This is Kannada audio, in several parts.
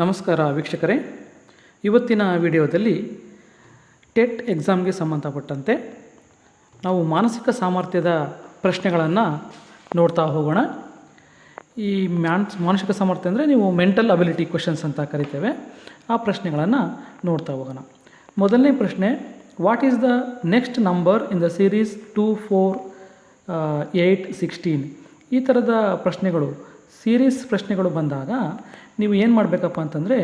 ನಮಸ್ಕಾರ ವೀಕ್ಷಕರೇ. ಇವತ್ತಿನ ವಿಡಿಯೋದಲ್ಲಿ ಟೆಟ್ ಎಕ್ಸಾಮ್ಗೆ ಸಂಬಂಧಪಟ್ಟಂತೆ ನಾವು ಮಾನಸಿಕ ಸಾಮರ್ಥ್ಯದ ಪ್ರಶ್ನೆಗಳನ್ನು ನೋಡ್ತಾ ಹೋಗೋಣ. ಈ ಮ್ಯಾನ್ಸ್ ಮಾನಸಿಕ ಸಾಮರ್ಥ್ಯ ಅಂದರೆ ನೀವು ಮೆಂಟಲ್ ಅಬಿಲಿಟಿ ಕ್ವೆಶನ್ಸ್ ಅಂತ ಕರಿತೇವೆ. ಆ ಪ್ರಶ್ನೆಗಳನ್ನು ನೋಡ್ತಾ ಹೋಗೋಣ. ಮೊದಲನೇ ಪ್ರಶ್ನೆ what is the next number in the series two four eight sixteen ಈ ಥರದ ಪ್ರಶ್ನೆಗಳು ಸೀರೀಸ್ ಪ್ರಶ್ನೆಗಳು ಬಂದಾಗ ನೀವು ಏನು ಮಾಡಬೇಕಪ್ಪ ಅಂತಂದರೆ,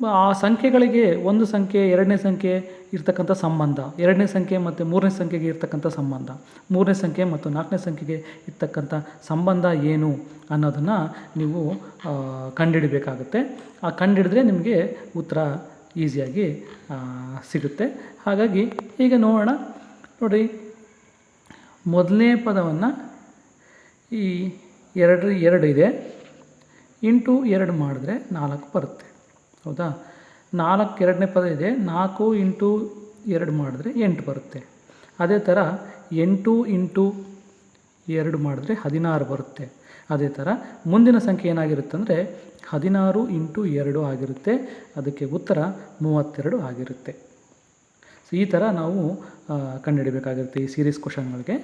ಆ ಸಂಖ್ಯೆಗಳಿಗೆ ಒಂದು ಸಂಖ್ಯೆ, ಎರಡನೇ ಸಂಖ್ಯೆ ಇರ್ತಕ್ಕಂಥ ಸಂಬಂಧ, ಎರಡನೇ ಸಂಖ್ಯೆ ಮತ್ತು ಮೂರನೇ ಸಂಖ್ಯೆಗೆ ಇರ್ತಕ್ಕಂಥ ಸಂಬಂಧ, ಮೂರನೇ ಸಂಖ್ಯೆ ಮತ್ತು ನಾಲ್ಕನೇ ಸಂಖ್ಯೆಗೆ ಇರ್ತಕ್ಕಂಥ ಸಂಬಂಧ ಏನು ಅನ್ನೋದನ್ನು ನೀವು ಕಂಡುಹಿಡಬೇಕಾಗುತ್ತೆ. ಆ ಕಂಡುಹಿಡಿದ್ರೆ ನಿಮಗೆ ಉತ್ತರ ಈಸಿಯಾಗಿ ಸಿಗುತ್ತೆ. ಹಾಗಾಗಿ ಈಗ ನೋಡೋಣ. ನೋಡಿ, ಮೊದಲನೇ ಪದವನ್ನು ಈ ಎರಡು ಎರಡು ಇದೆ. ಇಂಟು ಎರಡು ಮಾಡಿದ್ರೆ ನಾಲ್ಕು ಬರುತ್ತೆ. ಹೌದಾ? ನಾಲ್ಕು ಎರಡನೇ ಪದ ಇದೆ. ನಾಲ್ಕು ಇಂಟು ಎರಡು ಮಾಡಿದ್ರೆ ಎಂಟು ಬರುತ್ತೆ. ಅದೇ ಥರ ಎಂಟು ಇಂಟು ಎರಡು ಮಾಡಿದ್ರೆ ಹದಿನಾರು ಬರುತ್ತೆ. ಅದೇ ಥರ ಮುಂದಿನ ಸಂಖ್ಯೆ ಏನಾಗಿರುತ್ತೆ ಅಂದರೆ ಹದಿನಾರು ಇಂಟು ಎರಡು ಆಗಿರುತ್ತೆ. ಅದಕ್ಕೆ ಉತ್ತರ ಮೂವತ್ತೆರಡು ಆಗಿರುತ್ತೆ. ಸೊ ಈ ಥರ ನಾವು ಕಂಡುಹಿಡಬೇಕಾಗಿರುತ್ತೆ ಈ ಸೀರೀಸ್ ಕ್ವಶನ್ಗಳಿಗೆ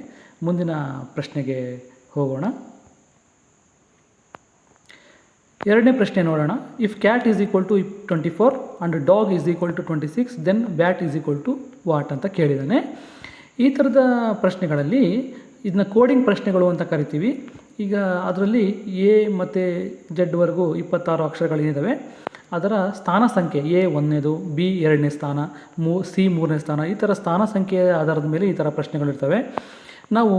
ಮುಂದಿನ ಪ್ರಶ್ನೆಗೆ ಹೋಗೋಣ. ಎರಡನೇ ಪ್ರಶ್ನೆ ನೋಡೋಣ. If cat is equal to twenty four and dog is equal to twenty six then bat is equal to what ಅಂತ ಕೇಳಿದ್ದಾನೆ ಈ ಥರದ ಪ್ರಶ್ನೆಗಳಲ್ಲಿ ಇದನ್ನ ಕೋಡಿಂಗ್ ಪ್ರಶ್ನೆಗಳು ಅಂತ ಕರಿತೀವಿ. ಈಗ ಅದರಲ್ಲಿ ಎ ಮತ್ತು ಜೆಡ್ವರೆಗೂ ಇಪ್ಪತ್ತಾರು ಅಕ್ಷರಗಳೇನಿದ್ದಾವೆ ಅದರ ಸ್ಥಾನ ಸಂಖ್ಯೆ ಎ ಒಂದನೇದು ಬಿ ಎರಡನೇ ಸ್ಥಾನ, ಮೂ ಸಿ ಮೂರನೇ ಸ್ಥಾನ, ಈ ಥರ ಸ್ಥಾನ ಸಂಖ್ಯೆಯ ಆಧಾರದ ಮೇಲೆ ಈ ಥರ ಪ್ರಶ್ನೆಗಳಿರ್ತವೆ ನಾವು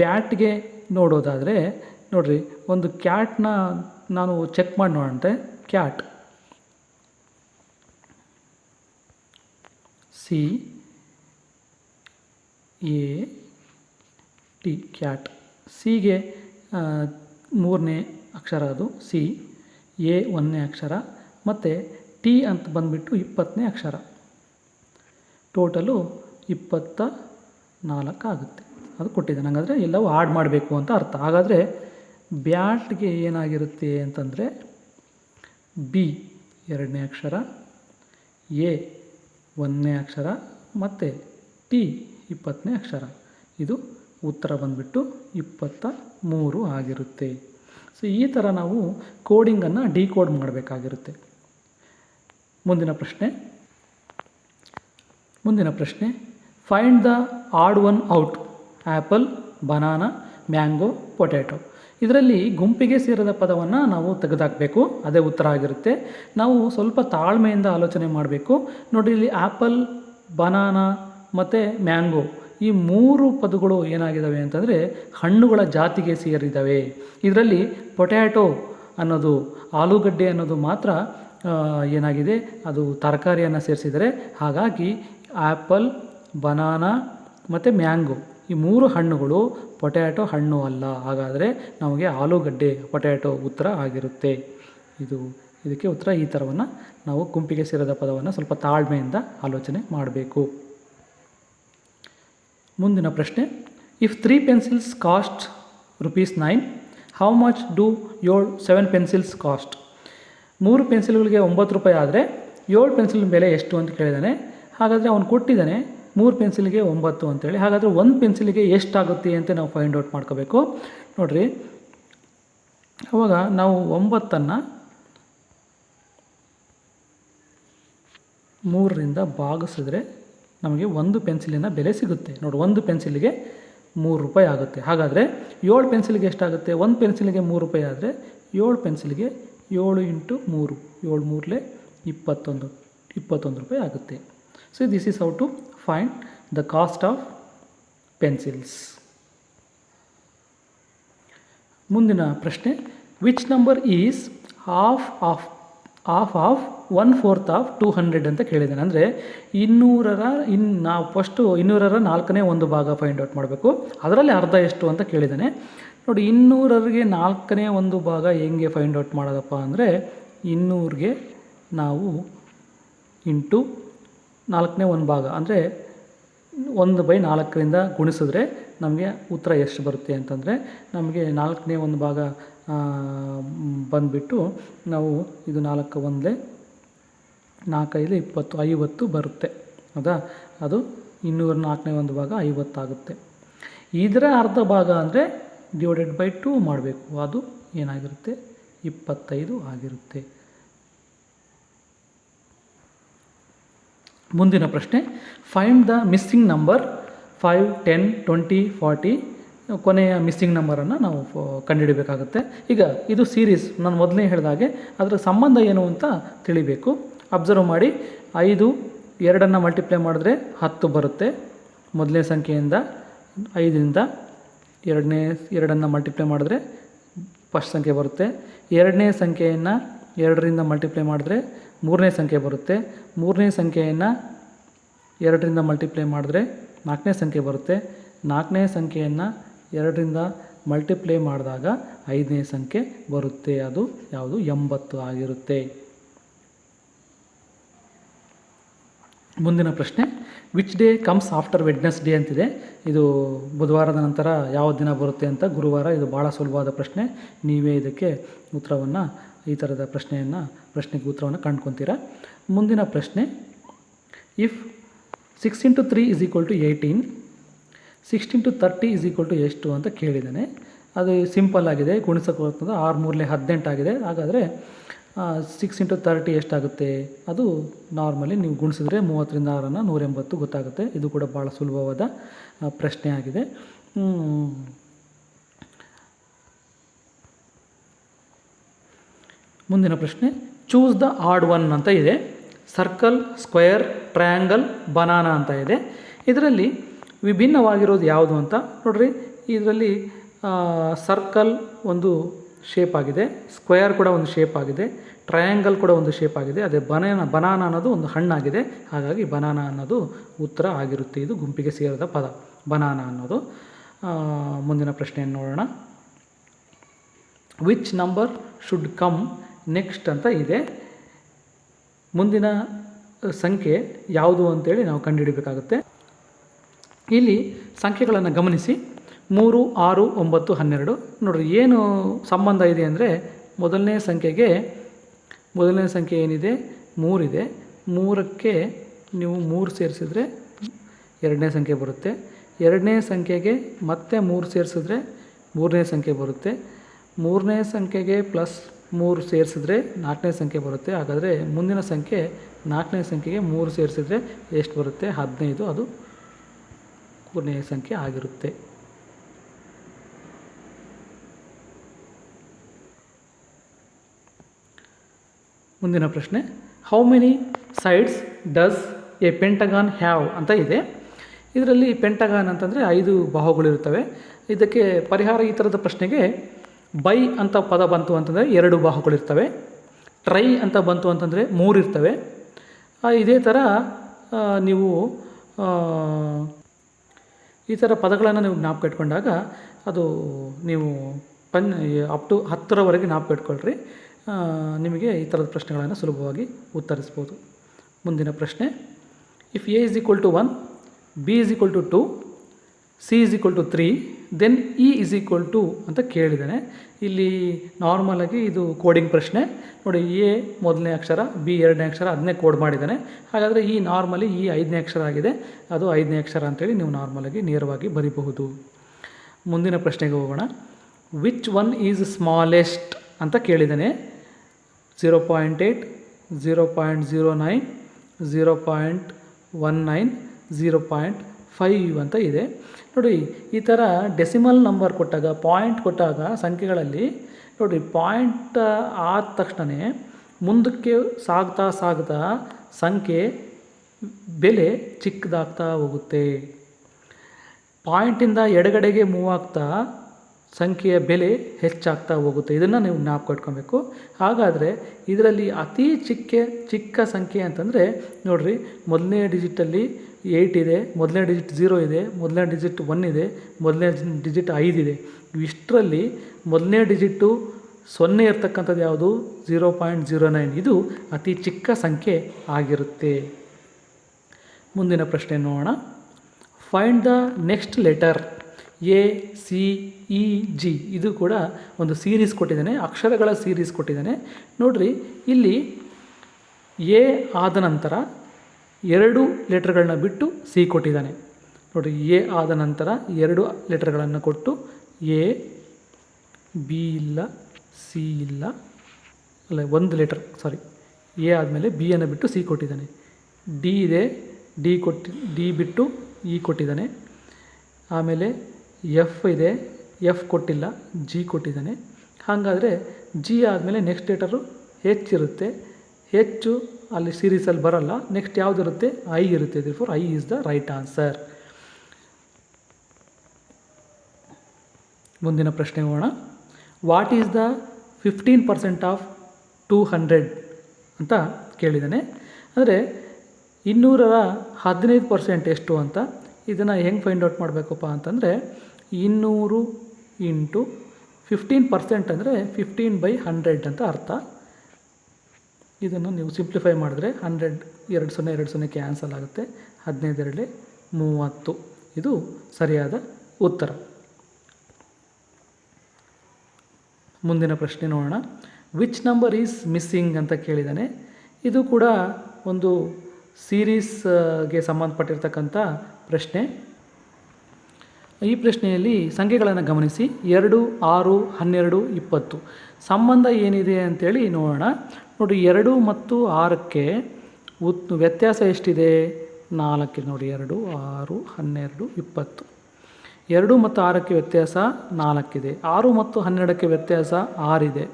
ಬ್ಯಾಟ್ಗೆ ನೋಡೋದಾದರೆ, ನೋಡಿರಿ, ಒಂದು ಕ್ಯಾಟ್ನ ನಾನು ಚೆಕ್ ಮಾಡಿ ನೋಡಂತೆ cat. C. A. T. Cat. ಸಿಗೆ ಮೂರನೇ ಅಕ್ಷರ ಅದು. ಸಿ. ಎ ಒಂದನೇ ಅಕ್ಷರ. ಮತ್ತು ಟಿ ಅಂತ ಬಂದುಬಿಟ್ಟು ಇಪ್ಪತ್ತನೇ ಅಕ್ಷರ. ಟೋಟಲು ಇಪ್ಪತ್ತ ನಾಲ್ಕು ಆಗುತ್ತೆ. ಅದು ಕೊಟ್ಟಿದ್ದಾನೆ ಹಾಗಾದರೆ ಎಲ್ಲವೂ ಆಡ್ ಮಾಡಬೇಕು ಅಂತ ಅರ್ಥ. ಹಾಗಾದರೆ ಬ್ಯಾಟ್ಗೆ ಏನಾಗಿರುತ್ತೆ ಅಂತಂದರೆ ಬಿ ಎರಡನೇ ಅಕ್ಷರ, ಎ ಒಂದನೇ ಅಕ್ಷರ, ಮತ್ತು ಟಿ ಇಪ್ಪತ್ತನೇ ಅಕ್ಷರ. ಇದು ಉತ್ತರ ಬಂದುಬಿಟ್ಟು ಇಪ್ಪತ್ತ ಮೂರು ಆಗಿರುತ್ತೆ. ಸೊ ಈ ಥರ ನಾವು ಕೋಡಿಂಗನ್ನು ಡಿಕೋಡ್ ಮಾಡಬೇಕಾಗಿರುತ್ತೆ. ಮುಂದಿನ ಪ್ರಶ್ನೆ. ಮುಂದಿನ ಪ್ರಶ್ನೆ. Find the odd one out apple banana mango potato ಇದರಲ್ಲಿ ಗುಂಪಿಗೆ ಸೇರಿದ ಪದವನ್ನು ನಾವು ತೆಗೆದುಹಾಕಬೇಕು ಅದೇ ಉತ್ತರ ಆಗಿರುತ್ತೆ. ನಾವು ಸ್ವಲ್ಪ ತಾಳ್ಮೆಯಿಂದ ಆಲೋಚನೆ ಮಾಡಬೇಕು. ನೋಡಿ, ಇಲ್ಲಿ ಆ್ಯಪಲ್ ಬನಾನಾ ಮತ್ತು ಮ್ಯಾಂಗೋ ಈ ಮೂರು ಪದಗಳು ಏನಾಗಿದ್ದಾವೆ ಅಂತಂದರೆ ಹಣ್ಣುಗಳ ಜಾತಿಗೆ ಸೇರಿದ್ದಾವೆ ಇದರಲ್ಲಿ ಪೊಟ್ಯಾಟೊ ಅನ್ನೋದು, ಆಲೂಗಡ್ಡೆ ಅನ್ನೋದು ಮಾತ್ರ ಏನಾಗಿದೆ? ಅದು ತರಕಾರಿಯನ್ನು ಸೇರಿಸಿದರೆ. ಹಾಗಾಗಿ ಆ್ಯಪಲ್ ಬನಾನಾ ಮತ್ತು ಮ್ಯಾಂಗೋ. ಈ ಮೂರು ಹಣ್ಣುಗಳು ಪೊಟ್ಯಾಟೊ ಹಣ್ಣು ಅಲ್ಲ. ಹಾಗಾದರೆ ನಮಗೆ ಆಲೂಗಡ್ಡೆ ಪೊಟ್ಯಾಟೊ ಉತ್ತರ ಆಗಿರುತ್ತೆ. ಇದು ಇದಕ್ಕೆ ಉತ್ತರ ಈ ಥರವನ್ನು ನಾವು ಗುಂಪಿಗೆ ಸೇರಿದ ಪದವನ್ನು ಸ್ವಲ್ಪ ತಾಳ್ಮೆಯಿಂದ ಆಲೋಚನೆ ಮಾಡಬೇಕು. ಮುಂದಿನ ಪ್ರಶ್ನೆ if three pencils cost rupees nine how much do ಏಳು ಸೆವೆನ್ ಪೆನ್ಸಿಲ್ಸ್ ಕಾಸ್ಟ್ ಮೂರು ಪೆನ್ಸಿಲ್ಗಳಿಗೆ ಒಂಬತ್ತು ರೂಪಾಯಿ ಆದರೆ ಏಳು ಪೆನ್ಸಿಲ್ ಬೆಲೆ ಎಷ್ಟು ಅಂತ ಕೇಳಿದ್ದಾನೆ ಹಾಗಾದರೆ ಅವನು ಕೊಟ್ಟಿದ್ದಾನೆ ಮೂರು ಪೆನ್ಸಿಲ್ಗೆ ಒಂಬತ್ತು ಅಂತೇಳಿ. ಹಾಗಾದರೆ ಒಂದು ಪೆನ್ಸಿಲ್ಗೆ ಎಷ್ಟಾಗುತ್ತೆ ಅಂತ ನಾವು ಫೈಂಡ್ ಔಟ್ ಮಾಡ್ಕೋಬೇಕು. ನೋಡಿರಿ, ಅವಾಗ ನಾವು ಒಂಬತ್ತನ್ನು ಮೂರರಿಂದ ಭಾಗಿಸಿದ್ರೆ ನಮಗೆ ಒಂದು ಪೆನ್ಸಿಲಿನ ಬೆಲೆ ಸಿಗುತ್ತೆ. ನೋಡಿ ಒಂದು ಪೆನ್ಸಿಲಿಗೆ ಮೂರು ರೂಪಾಯಿ ಆಗುತ್ತೆ. ಹಾಗಾದರೆ ಏಳು ಪೆನ್ಸಿಲ್ಗೆ ಎಷ್ಟಾಗುತ್ತೆ? ಒಂದು ಪೆನ್ಸಿಲಿಗೆ ಮೂರು ರೂಪಾಯಿ ಆದರೆ ಏಳು ಪೆನ್ಸಿಲ್ಗೆ ಏಳು ಇಂಟು ಮೂರು, ಏಳು ಮೂರಲೆ ಇಪ್ಪತ್ತೊಂದು ಇಪ್ಪತ್ತೊಂದು ರೂಪಾಯಿ ಆಗುತ್ತೆ. So this is how to find the cost of pencils ಮುಂದಿನ ಪ್ರಶ್ನೆ which number is half of half of one fourth of two hundred ಅಂತ ಕೇಳಿದ್ದಾನೆ. ಅಂದರೆ ಇನ್ನೂರರ, ಇನ್, ನಾವು ಫಸ್ಟು ಇನ್ನೂರರ ನಾಲ್ಕನೇ ಒಂದು ಭಾಗ ಫೈಂಡ್ ಔಟ್ ಮಾಡಬೇಕು. ಅದರಲ್ಲಿ ಅರ್ಧ ಎಷ್ಟು ಅಂತ ಕೇಳಿದ್ದಾನೆ. ನೋಡಿ, ಇನ್ನೂರರಿಗೆ ನಾಲ್ಕನೇ ಒಂದು ಭಾಗ ಹೆಂಗೆ ಫೈಂಡ್ ಔಟ್ ಮಾಡೋದಪ್ಪ ಅಂದರೆ, ಇನ್ನೂರಿಗೆ ನಾವು ಇಂಟು ನಾಲ್ಕನೇ ಒಂದು ಭಾಗ. ಅಂದರೆ ಒಂದು ಬೈ ನಾಲ್ಕರಿಂದ ಗುಣಿಸಿದ್ರೆ ನಮಗೆ ಉತ್ತರ ಎಷ್ಟು ಬರುತ್ತೆ ಅಂತಂದರೆ ನಮಗೆ ನಾಲ್ಕನೇ ಒಂದು ಭಾಗ ಬಂದುಬಿಟ್ಟು ನಾವು ಇದು ನಾಲ್ಕು ಒಂದೇ ನಾಲ್ಕೈದು ಇಪ್ಪತ್ತು, ಐವತ್ತು ಬರುತ್ತೆ. ಹೌದಾ ಅದು ಇನ್ನೂರ ನಾಲ್ಕನೇ ಒಂದು ಭಾಗ ಐವತ್ತಾಗುತ್ತೆ. ಇದರ ಅರ್ಧ ಭಾಗ ಅಂದರೆ ಡಿವೈಡೆಡ್ ಬೈ ಟೂ ಮಾಡಬೇಕು. ಅದು ಏನಾಗಿರುತ್ತೆ? ಇಪ್ಪತ್ತೈದು ಆಗಿರುತ್ತೆ. ಮುಂದಿನ ಪ್ರಶ್ನೆ find the missing number five ten twenty forty ಕೊನೆಯ ಮಿಸ್ಸಿಂಗ್ ನಂಬರನ್ನು ನಾವು ಕಂಡುಹಿಡಬೇಕಾಗುತ್ತೆ. ಈಗ ಇದು ಸೀರೀಸ್ ನಾನು ಮೊದಲೇ ಹೇಳಿದಾಗೆ ಅದರ ಸಂಬಂಧ ಏನು ಅಂತ ತಿಳಿಬೇಕು. ಅಬ್ಸರ್ವ್ ಮಾಡಿ, ಐದು, ಎರಡನ್ನು ಮಲ್ಟಿಪ್ಲೈ ಮಾಡಿದ್ರೆ ಹತ್ತು ಬರುತ್ತೆ. ಮೊದಲನೇ ಸಂಖ್ಯೆಯಿಂದ ಐದರಿಂದ ಎರಡನೇ, ಎರಡನ್ನು ಮಲ್ಟಿಪ್ಲೈ ಮಾಡಿದ್ರೆ ಫಸ್ಟ್ ಸಂಖ್ಯೆ ಬರುತ್ತೆ. ಎರಡನೇ ಸಂಖ್ಯೆಯನ್ನು ಎರಡರಿಂದ ಮಲ್ಟಿಪ್ಲೈ ಮಾಡಿದ್ರೆ ಮೂರನೇ ಸಂಖ್ಯೆ ಬರುತ್ತೆ. ಮೂರನೇ ಸಂಖ್ಯೆಯನ್ನು ಎರಡರಿಂದ ಮಲ್ಟಿಪ್ಲೈ ಮಾಡಿದ್ರೆ ನಾಲ್ಕನೇ ಸಂಖ್ಯೆ ಬರುತ್ತೆ. ನಾಲ್ಕನೇ ಸಂಖ್ಯೆಯನ್ನು ಎರಡರಿಂದ ಮಲ್ಟಿಪ್ಲೈ ಮಾಡಿದಾಗ ಐದನೇ ಸಂಖ್ಯೆ ಬರುತ್ತೆ. ಅದು ಯಾವುದು? ಎಂಬತ್ತು ಆಗಿರುತ್ತೆ. ಮುಂದಿನ ಪ್ರಶ್ನೆ which day comes after Wednesday ಅಂತಿದೆ. ಇದು ಬುಧವಾರದ ನಂತರ ಯಾವ ದಿನ ಬರುತ್ತೆ ಅಂತ ಗುರುವಾರ ಇದು ಭಾಳ ಸುಲಭವಾದ ಪ್ರಶ್ನೆ. ನೀವೇ ಇದಕ್ಕೆ ಉತ್ತರವನ್ನು ಈ ಥರದ ಪ್ರಶ್ನೆಯನ್ನು, ಪ್ರಶ್ನೆಗೆ ಉತ್ತರವನ್ನು ಕಂಡ್ಕೊತೀರಾ. ಮುಂದಿನ ಪ್ರಶ್ನೆ if six into three is equal to eighteen sixteen to thirty is equal to ಎಷ್ಟು ಅಂತ ಕೇಳಿದ್ದಾನೆ. ಅದು ಸಿಂಪಲ್ ಆಗಿದೆ ಗುಣಿಸಕ್ಕೆ ಹೋಗ್ತದೆ ಆರು ಮೂರಲೆ ಹದಿನೆಂಟು ಆಗಿದೆ. ಹಾಗಾದರೆ ಸಿಕ್ಸ್ ಇಂಟು ತರ್ಟಿ ಎಷ್ಟಾಗುತ್ತೆ? ಅದು ನಾರ್ಮಲಿ ನೀವು ಗುಣಿಸಿದ್ರೆ ಮೂವತ್ತರಿಂದ ಆರನ್ನು ನೂರೆಂಬತ್ತು ಗೊತ್ತಾಗುತ್ತೆ. ಇದು ಕೂಡ ಭಾಳ ಸುಲಭವಾದ ಪ್ರಶ್ನೆ ಆಗಿದೆ. ಮುಂದಿನ ಪ್ರಶ್ನೆ ಚೂಸ್ ದ ಆಡ್ ಒನ್ ಅಂತ ಇದೆ. ಸರ್ಕಲ್ ಸ್ಕ್ವೇರ್ ಟ್ರಯಾಂಗಲ್ ಬನಾನಾ ಅಂತ ಇದೆ. ಇದರಲ್ಲಿ ವಿಭಿನ್ನವಾಗಿರೋದು ಯಾವುದು ಅಂತ ನೋಡ್ರಿ. ಇದರಲ್ಲಿ ಸರ್ಕಲ್ ಒಂದು ಶೇಪ್ ಆಗಿದೆ ಸ್ಕ್ವೇರ್ ಕೂಡ ಒಂದು ಶೇಪ್ ಆಗಿದೆ ಟ್ರಯಾಂಗಲ್ ಕೂಡ ಒಂದು ಶೇಪ್ ಆಗಿದೆ. ಅದೇ ಬನಾನ ಬನಾನಾ ಅನ್ನೋದು ಒಂದು ಹಣ್ಣಾಗಿದೆ. ಹಾಗಾಗಿ ಬನಾನಾ ಅನ್ನೋದು ಉತ್ತರ ಆಗಿರುತ್ತೆ. ಇದು ಗುಂಪಿಗೆ ಸೇರಿದ ಪದ ಬನಾನಾ ಅನ್ನೋದು. ಮುಂದಿನ ಪ್ರಶ್ನೆಯನ್ನು ನೋಡೋಣ. Which number should come next ಅಂತ ಇದೆ. ಮುಂದಿನ ಸಂಖ್ಯೆ ಯಾವುದು ಅಂತೇಳಿ ನಾವು ಕಂಡುಹಿಡಬೇಕಾಗುತ್ತೆ. ಇಲ್ಲಿ ಸಂಖ್ಯೆಗಳನ್ನು ಗಮನಿಸಿ. ಮೂರು, ಆರು, ಒಂಬತ್ತು, ಹನ್ನೆರಡು. ನೋಡಿರಿ, ಏನು ಸಂಬಂಧ ಇದೆ ಅಂದರೆ ಮೊದಲನೇ ಸಂಖ್ಯೆಗೆ, ಮೊದಲನೇ ಸಂಖ್ಯೆ ಏನಿದೆ? ಮೂರಿದೆ ಮೂರಕ್ಕೆ ನೀವು ಮೂರು ಸೇರಿಸಿದ್ರೆ ಎರಡನೇ ಸಂಖ್ಯೆ ಬರುತ್ತೆ. ಎರಡನೇ ಸಂಖ್ಯೆಗೆ ಮತ್ತೆ ಮೂರು ಸೇರಿಸಿದ್ರೆ ಮೂರನೇ ಸಂಖ್ಯೆ ಬರುತ್ತೆ. ಮೂರನೇ ಸಂಖ್ಯೆಗೆ ಪ್ಲಸ್ ಮೂರು ಸೇರಿಸಿದ್ರೆ ನಾಲ್ಕನೇ ಸಂಖ್ಯೆ ಬರುತ್ತೆ. ಹಾಗಾದರೆ ಮುಂದಿನ ಸಂಖ್ಯೆ ನಾಲ್ಕನೇ ಸಂಖ್ಯೆಗೆ ಮೂರು ಸೇರಿಸಿದ್ರೆ ಎಷ್ಟು ಬರುತ್ತೆ? ಹದಿನೈದು. ಅದು ಕೊನೆಯ ಸಂಖ್ಯೆ ಆಗಿರುತ್ತೆ. ಮುಂದಿನ ಪ್ರಶ್ನೆ how many sides does a pentagon have ಅಂತ ಇದೆ. ಇದರಲ್ಲಿ ಪೆಂಟಗಾನ್ ಅಂತಂದರೆ ಐದು ಬಾಹುಗಳಿರುತ್ತವೆ ಇದಕ್ಕೆ ಪರಿಹಾರ ಈ ಥರದ ಪ್ರಶ್ನೆಗೆ ಬೈ ಅಂತ ಪದ ಬಂತು ಅಂತಂದರೆ ಎರಡು ಬಾಹುಗಳಿರ್ತವೆ ಟ್ರೈ ಅಂತ ಬಂತು ಅಂತಂದರೆ ಮೂರು ಇರ್ತವೆ. ಇದೇ ಥರ ನೀವು ಈ ಥರ ಪದಗಳನ್ನು ನೀವು ಜ್ಞಾಪಕ ಇಟ್ಕೊಂಡಾಗ ಅದು ನೀವು ಪನ್ ಅಪ್ ಟು ಹತ್ತರವರೆಗೆ ಜ್ಞಾಪಕ ಇಟ್ಕೊಳ್ರಿ. ನಿಮಗೆ ಈ ಥರದ ಪ್ರಶ್ನೆಗಳನ್ನು ಸುಲಭವಾಗಿ ಉತ್ತರಿಸ್ಬೋದು. ಮುಂದಿನ ಪ್ರಶ್ನೆ if A is equal to one B is equal to two C is equal to three then E is equal to ಅಂತ ಕೇಳಿದ್ದಾನೆ ಇಲ್ಲಿ ನಾರ್ಮಲಾಗಿ ಇದು ಕೋಡಿಂಗ್ ಪ್ರಶ್ನೆ. ನೋಡಿ ಎ ಮೊದಲನೇ ಅಕ್ಷರ ಬಿ ಎರಡನೇ ಅಕ್ಷರ ಅದನ್ನೇ ಕೋಡ್ ಮಾಡಿದ್ದಾನೆ ಹಾಗಾದರೆ ಈ ನಾರ್ಮಲಿ ಈ ಐದನೇ ಅಕ್ಷರ ಆಗಿದೆ. ಅದು ಐದನೇ ಅಕ್ಷರ ಅಂತೇಳಿ ನೀವು ನಾರ್ಮಲಾಗಿ ನೇರವಾಗಿ ಬರಿಬಹುದು. ಮುಂದಿನ ಪ್ರಶ್ನೆಗೆ ಹೋಗೋಣ. ವಿಚ್ ಒನ್ ಈಸ್ ಸ್ಮಾಲೆಸ್ಟ್ ಅಂತ ಕೇಳಿದ್ದಾನೆ zero point eight zero point zero nine zero point one nine zero point five ಅಂತ ಇದೆ. ನೋಡಿ, ಈ ಥರ ಡೆಸಿಮಲ್ ನಂಬರ್ ಕೊಟ್ಟಾಗ ಪಾಯಿಂಟ್ ಕೊಟ್ಟಾಗ ಸಂಖ್ಯೆಗಳಲ್ಲಿ ನೋಡಿ ಪಾಯಿಂಟ್ ಆದ ತಕ್ಷಣ ಮುಂದಕ್ಕೆ ಸಾಗ್ತಾ ಸಾಗ್ತಾ ಸಂಖ್ಯೆ ಬೆಲೆ ಚಿಕ್ಕದಾಗ್ತಾ ಹೋಗುತ್ತೆ. ಪಾಯಿಂಟಿಂದ ಎಡಗಡೆಗೆ ಮೂವ್ ಆಗ್ತಾ ಸಂಖ್ಯೆಯ ಬೆಲೆ ಹೆಚ್ಚಾಗ್ತಾ ಹೋಗುತ್ತೆ. ಇದನ್ನು ನೀವು ಜ್ಞಾಪಕ ಇಟ್ಕೊಬೇಕು ಹಾಗಾದರೆ ಇದರಲ್ಲಿ ಅತಿ ಚಿಕ್ಕ ಚಿಕ್ಕ ಸಂಖ್ಯೆ ಅಂತಂದರೆ, ನೋಡಿರಿ, ಮೊದಲನೇ ಡಿಜಿಟಲ್ಲಿ ಏಯ್ಟ್ ಇದೆ, ಮೊದಲನೇ ಡಿಜಿಟ್ ಝೀರೋ ಇದೆ, ಮೊದಲನೇ ಡಿಜಿಟ್ ಒನ್ ಇದೆ, ಮೊದಲನೇ ಡಿಜಿಟ್ ಐದಿದೆ ಇಷ್ಟರಲ್ಲಿ ಮೊದಲನೇ ಡಿಜಿಟ್ಟು ಸೊನ್ನೆ ಇರ್ತಕ್ಕಂಥದ್ದು ಯಾವುದು? ಝೀರೋ ಪಾಯಿಂಟ್ ಝೀರೋ ನೈನ್ ಇದು ಅತಿ ಚಿಕ್ಕ ಸಂಖ್ಯೆ ಆಗಿರುತ್ತೆ. ಮುಂದಿನ ಪ್ರಶ್ನೆ ನೋಡೋಣ. Find the next letter A C E G ಇದು ಕೂಡ ಒಂದು ಸೀರೀಸ್ ಕೊಟ್ಟಿದ್ದಾನೆ, ಅಕ್ಷರಗಳ ಸೀರೀಸ್ ಕೊಟ್ಟಿದ್ದಾನೆ. ನೋಡ್ರಿ, ಇಲ್ಲಿ ಎ ಆದ ನಂತರ ಎರಡು ಲೆಟರ್ಗಳನ್ನ ಬಿಟ್ಟು ಸಿ ಕೊಟ್ಟಿದ್ದಾನೆ. ನೋಡಿ, ಎ ಆದ ನಂತರ ಎರಡು ಲೆಟರ್ಗಳನ್ನು ಕೊಟ್ಟು ಎ, ಬಿ ಇಲ್ಲ, ಸಿ ಇಲ್ಲ, ಅಲ್ಲ, ಒಂದು ಲೆಟರ್, ಸಾರಿ, ಎ ಆದಮೇಲೆ ಬಿಯನ್ನು ಬಿಟ್ಟು ಸಿ ಕೊಟ್ಟಿದ್ದಾನೆ. ಡಿ ಇದೆ, ಡಿ ಕೊಟ್ಟು, ಡಿ ಬಿಟ್ಟು ಇ ಕೊಟ್ಟಿದ್ದಾನೆ. ಆಮೇಲೆ ಎಫ್ ಇದೆ, ಎಫ್ ಕೊಟ್ಟಿಲ್ಲ, ಜಿ ಕೊಟ್ಟಿದ್ದಾನೆ. ಹಾಗಾದರೆ ಜಿ ಆದಮೇಲೆ ನೆಕ್ಸ್ಟ್ ಲೆಟರು ಹೆಚ್ ಇರುತ್ತೆ ಹೆಚ್ಚು ಅಲ್ಲಿ ಸೀರೀಸಲ್ಲಿ ಬರಲ್ಲ. ನೆಕ್ಸ್ಟ್ ಯಾವುದಿರುತ್ತೆ? ಐ ಇರುತ್ತೆ. Four I is the right answer ಮುಂದಿನ ಪ್ರಶ್ನೆ ಹೋಗೋಣ what is the fifteen percent of two hundred ಅಂತ ಕೇಳಿದ್ದಾನೆ. ಅಂದರೆ ಇನ್ನೂರರ ಹದಿನೈದು ಪರ್ಸೆಂಟ್ ಎಷ್ಟು ಅಂತ ಇದನ್ನು ಹೆಂಗೆ ಫೈಂಡ್ ಔಟ್ ಮಾಡಬೇಕಪ್ಪ ಅಂತಂದರೆ ಇನ್ನೂರು ಇಂಟು ಫಿಫ್ಟೀನ್ ಪರ್ಸೆಂಟ್ ಅಂದರೆ ಫಿಫ್ಟೀನ್ ಬೈ ಹಂಡ್ರೆಡ್ ಅಂತ ಅರ್ಥ. ಇದನ್ನು ನೀವು ಸಿಂಪ್ಲಿಫೈ ಮಾಡಿದ್ರೆ ಹಂಡ್ರೆಡ್, ಎರಡು ಸೊನ್ನೆ ಎರಡು ಸೊನ್ನೆ ಕ್ಯಾನ್ಸಲ್ ಆಗುತ್ತೆ. ಹದಿನೈದರಲ್ಲಿ ಮೂವತ್ತು. ಇದು ಸರಿಯಾದ ಉತ್ತರ. ಮುಂದಿನ ಪ್ರಶ್ನೆ ನೋಡೋಣ. ವಿಚ್ ನಂಬರ್ ಈಸ್ ಮಿಸ್ಸಿಂಗ್ ಅಂತ ಕೇಳಿದ್ದಾನೆ ಇದು ಕೂಡ ಒಂದು ಸೀರೀಸ್ಗೆ ಸಂಬಂಧಪಟ್ಟಿರ್ತಕ್ಕಂಥ ಪ್ರಶ್ನೆ. ಈ ಪ್ರಶ್ನೆಯಲ್ಲಿ ಸಂಖ್ಯೆಗಳನ್ನು ಗಮನಿಸಿ. ಎರಡು, ಆರು, ಹನ್ನೆರಡು, ಇಪ್ಪತ್ತು. ಸಂಬಂಧ ಏನಿದೆ ಅಂತೇಳಿ ನೋಡೋಣ. ನೋಡಿ, ಎರಡು ಮತ್ತು ಆರಕ್ಕೆ ಉತ್, ವ್ಯತ್ಯಾಸ ಎಷ್ಟಿದೆ? ನಾಲ್ಕಿದೆ ನೋಡಿ, ಎರಡು, ಆರು, ಹನ್ನೆರಡು, ಇಪ್ಪತ್ತು. ಎರಡು ಮತ್ತು ಆರಕ್ಕೆ ವ್ಯತ್ಯಾಸ ನಾಲ್ಕಿದೆ. ಆರು ಮತ್ತು ಹನ್ನೆರಡಕ್ಕೆ ವ್ಯತ್ಯಾಸ ಆರಿದೆ.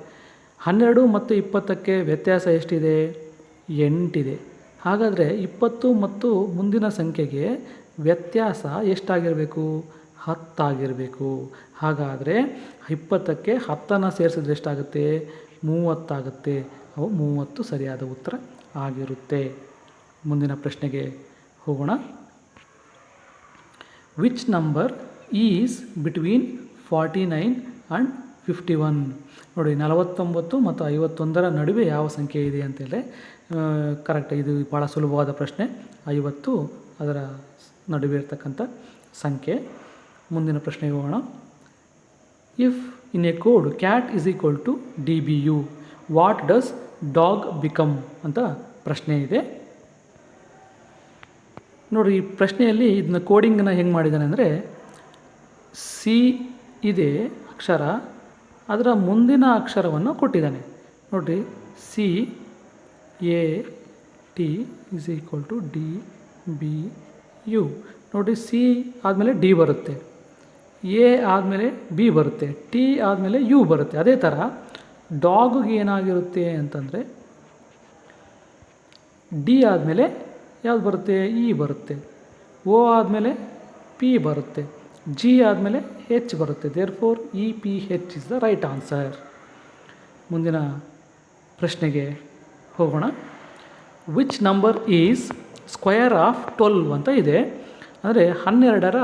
ಹನ್ನೆರಡು ಮತ್ತು ಇಪ್ಪತ್ತಕ್ಕೆ ವ್ಯತ್ಯಾಸ ಎಷ್ಟಿದೆ? ಎಂಟಿದೆ. ಹಾಗಾದರೆ ಇಪ್ಪತ್ತು ಮತ್ತು ಮುಂದಿನ ಸಂಖ್ಯೆಗೆ ವ್ಯತ್ಯಾಸ ಎಷ್ಟಾಗಿರಬೇಕು? ಹತ್ತಾಗಿರಬೇಕು. ಹಾಗಾದರೆ ಇಪ್ಪತ್ತಕ್ಕೆ ಹತ್ತನ್ನು ಸೇರಿಸಿದ್ರೆ ಎಷ್ಟಾಗುತ್ತೆ? ಮೂವತ್ತಾಗುತ್ತೆ. ಅವು ಮೂವತ್ತು ಸರಿಯಾದ ಉತ್ತರ ಆಗಿರುತ್ತೆ. ಮುಂದಿನ ಪ್ರಶ್ನೆಗೆ ಹೋಗೋಣ. Which number is between forty nine and fifty one ನೋಡಿ, ನಲವತ್ತೊಂಬತ್ತು ಮತ್ತು ಐವತ್ತೊಂದರ ನಡುವೆ ಯಾವ ಸಂಖ್ಯೆ ಇದೆ ಅಂತೇಳಿ ಕರೆಕ್ಟ್ ಇದು ಭಾಳ ಸುಲಭವಾದ ಪ್ರಶ್ನೆ. ಐವತ್ತು ಅದರ ನಡುವೆ ಇರ್ತಕ್ಕಂಥ ಸಂಖ್ಯೆ. ಮುಂದಿನ ಪ್ರಶ್ನೆಗೆ ಹೋಗೋಣ. If in a code cat is equal to D B U what does dog become ಅಂತ ಪ್ರಶ್ನೆ ಇದೆ. ನೋಡಿ, ಈ ಪ್ರಶ್ನೆಯಲ್ಲಿ ಇದನ್ನ ಕೋಡಿಂಗನ್ನ ಹೆಂಗೆ ಮಾಡಿದ್ದಾನೆ ಅಂದರೆ, ಸಿ ಇದೆ ಅಕ್ಷರ, ಅದರ ಮುಂದಿನ ಅಕ್ಷರವನ್ನು ಕೊಟ್ಟಿದ್ದಾನೆ. ನೋಡಿರಿ, C, A, T is equal to D B U ನೋಡಿ ಸಿ ಆದಮೇಲೆ ಡಿ ಬರುತ್ತೆ. ಎ ಆದಮೇಲೆ ಬಿ ಬರುತ್ತೆ. ಟಿ ಆದಮೇಲೆ ಯು ಬರುತ್ತೆ. ಅದೇ ಥರ ಡಾಗ್ಗೆ ಏನಾಗಿರುತ್ತೆ ಅಂತಂದರೆ, ಡಿ ಆದಮೇಲೆ ಯಾವ್ದು ಬರುತ್ತೆ? ಇ ಬರುತ್ತೆ. ಓ ಆದಮೇಲೆ ಪಿ ಬರುತ್ತೆ. ಜಿ ಆದಮೇಲೆ ಹೆಚ್ ಬರುತ್ತೆ. Therefore E, P H is the right answer ಮುಂದಿನ ಪ್ರಶ್ನೆಗೆ ಹೋಗೋಣ. Which number is square of twelve ಅಂತ ಇದೆ. ಅಂದರೆ ಹನ್ನೆರಡರ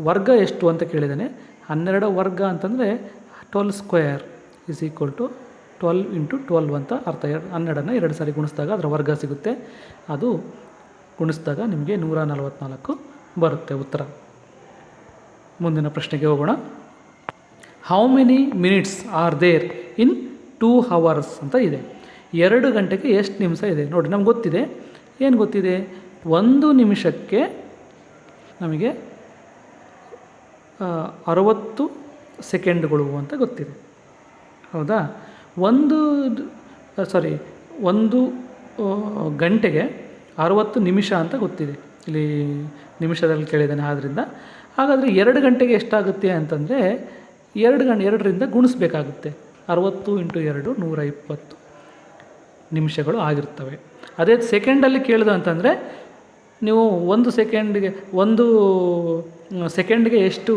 ವರ್ಗ ಎಷ್ಟು ಅಂತ ಕೇಳಿದ್ದಾನೆ. ಹನ್ನೆರಡು ವರ್ಗ ಅಂತಂದರೆ twelve square is equal to twelve into twelve ಅಂತ ಅರ್ಥ. ಎರಡು, ಹನ್ನೆರಡನ್ನು ಎರಡು ಸಾರಿ ಗುಣಿಸಿದಾಗ ಅದರ ವರ್ಗ ಸಿಗುತ್ತೆ. ಅದು ಗುಣಿಸಿದಾಗ ನಿಮಗೆ ನೂರ ನಲವತ್ತ್ನಾಲ್ಕು ಬರುತ್ತೆ ಉತ್ತರ. ಮುಂದಿನ ಪ್ರಶ್ನೆಗೆ ಹೋಗೋಣ. How many minutes are there in two hours ಅಂತ ಇದೆ. ಎರಡು ಗಂಟೆಗೆ ಎಷ್ಟು ನಿಮಿಷ ಇದೆ? ನೋಡಿ, ನಮ್ಗೆ ಗೊತ್ತಿದೆ. ಏನು ಗೊತ್ತಿದೆ? ಒಂದು ನಿಮಿಷಕ್ಕೆ ನಮಗೆ ಅರವತ್ತು ಸೆಕೆಂಡ್ಗಳು ಅಂತ ಗೊತ್ತಿದೆ. ಹೌದಾ? ಒಂದು ಸಾರಿ ಒಂದು ಗಂಟೆಗೆ ಅರವತ್ತು ನಿಮಿಷ ಅಂತ ಗೊತ್ತಿದೆ. ಇಲ್ಲಿ ನಿಮಿಷದಲ್ಲಿ ಕೇಳಿದ್ದಾನೆ ಆದ್ದರಿಂದ ಹಾಗಾದರೆ ಎರಡು ಗಂಟೆಗೆ ಎಷ್ಟಾಗುತ್ತೆ ಅಂತಂದರೆ ಎರಡು ಗಂಟೆ ಎರಡರಿಂದ ಗುಣಿಸ್ಬೇಕಾಗುತ್ತೆ. ಅರವತ್ತು ಇಂಟು ಎರಡು ನೂರ ಇಪ್ಪತ್ತು ನಿಮಿಷಗಳು ಆಗಿರ್ತವೆ. ಅದೇ ಸೆಕೆಂಡಲ್ಲಿ ಕೇಳಿದ ಅಂತಂದರೆ ನೀವು ಒಂದು ಸೆಕೆಂಡ್ಗೆ ಒಂದು ಸೆಕೆಂಡ್ಗೆ ಎಷ್ಟು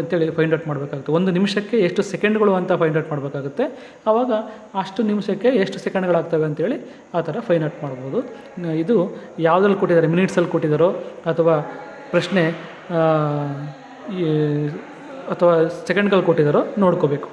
ಅಂತೇಳಿ ಫೈಂಡ್ ಔಟ್ ಮಾಡಬೇಕಾಗುತ್ತೆ. ಒಂದು ನಿಮಿಷಕ್ಕೆ ಎಷ್ಟು ಸೆಕೆಂಡ್ಗಳು ಅಂತ ಫೈಂಡ್ ಔಟ್ ಮಾಡಬೇಕಾಗುತ್ತೆ. ಆವಾಗ ಅಷ್ಟು ನಿಮಿಷಕ್ಕೆ ಎಷ್ಟು ಸೆಕೆಂಡ್ಗಳಾಗ್ತವೆ ಅಂತೇಳಿ ಆ ಥರ ಫೈಂಡ್ ಔಟ್ ಮಾಡ್ಬೋದು. ಇದು ಯಾವುದ್ರಲ್ಲಿ ಕೊಟ್ಟಿದ್ದಾರೆ? ಮಿನಿಟ್ಸಲ್ಲಿ ಕೊಟ್ಟಿದ್ದಾರೋ? ಅಥವಾ ಪ್ರಶ್ನೆ ಅಥವಾ ಸೆಕೆಂಡ್ಗಳು ಕೊಟ್ಟಿದ್ದಾರೋ? ನೋಡ್ಕೋಬೇಕು.